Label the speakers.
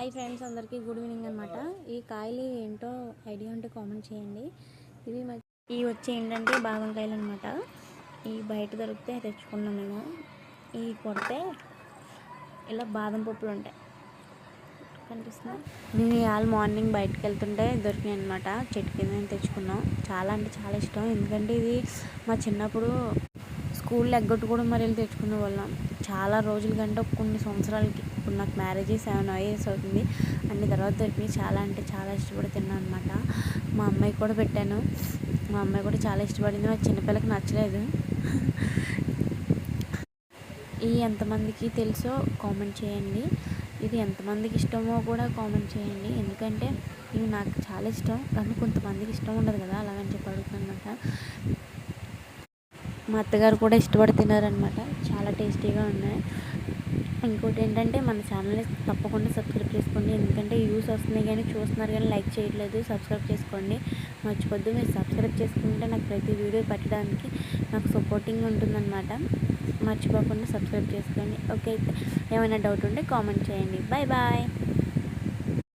Speaker 1: Hi friends అందరికీ good evening అనమాట ఈ కాయలు ఏంటో ఐడియా ఉంటే కామెంట్ చేయండి. ఇవి ఇవి వచ్చి ఏంటంటే బాదం కాయలు అనమాట ఈ బయట దొరికితే తెచ్చుకున్నాం మేము. ఇవి కొడితే ఇలా బాదం పప్పులు ఉంటాయి. కనిపిస్తున్నా నేను ఇవాళ మార్నింగ్ బయటకు వెళ్తుంటే దొరికినాయి అనమాట చెట్టు కింద తెచ్చుకున్నాం. చాలా అంటే చాలా ఇష్టం. ఎందుకంటే ఇది మా చిన్నప్పుడు స్కూల్లో ఎగ్గొట్టుకోవడం మరి వెళ్ళి తెచ్చుకునే వాళ్ళం. చాలా రోజుల కంటే కొన్ని సంవత్సరాలకి ఇప్పుడు నాకు మ్యారేజ్ సెవెన్ ఇయర్స్ అవుతుంది. అన్ని తర్వాత దొరికినాయి చాలా అంటే చాలా ఇష్టపడి తిన్నాను అనమాట మా అమ్మాయికి కూడా పెట్టాను. మా అమ్మాయి కూడా చాలా ఇష్టపడింది. మా చిన్నపిల్లకి నచ్చలేదు. ఈ ఎంతమందికి తెలుసో కామెంట్ చేయండి. ఇది ఎంతమందికి ఇష్టమో కూడా కామెంట్ చేయండి. ఎందుకంటే ఇవి నాకు చాలా ఇష్టం. కానీ కొంతమందికి ఇష్టం ఉండదు కదా. అలాగని చెప్పి అడుగుతాను అనమాట మా అత్తగారు కూడా ఇష్టపడి తిన్నారనమాట చాలా టేస్టీగా ఉన్నాయి. ఇంకోటి ఏంటంటే మన ఛానల్ని తప్పకుండా సబ్స్క్రైబ్ చేసుకోండి. ఎందుకంటే యూస్ వస్తున్నాయి కానీ చూస్తున్నారు కానీ లైక్ చేయట్లేదు. సబ్స్క్రైబ్ చేసుకోండి. మర్చిపోద్దు. మీరు సబ్స్క్రైబ్ చేసుకుంటే నాకు ప్రతి వీడియో పెట్టడానికి నాకు సపోర్టింగ్ ఉంటుందన్నమాట. మర్చిపోకుండా సబ్స్క్రైబ్ చేసుకోండి. ఓకే. ఏమైనా డౌట్ ఉంటే కామెంట్ చేయండి. Bye bye.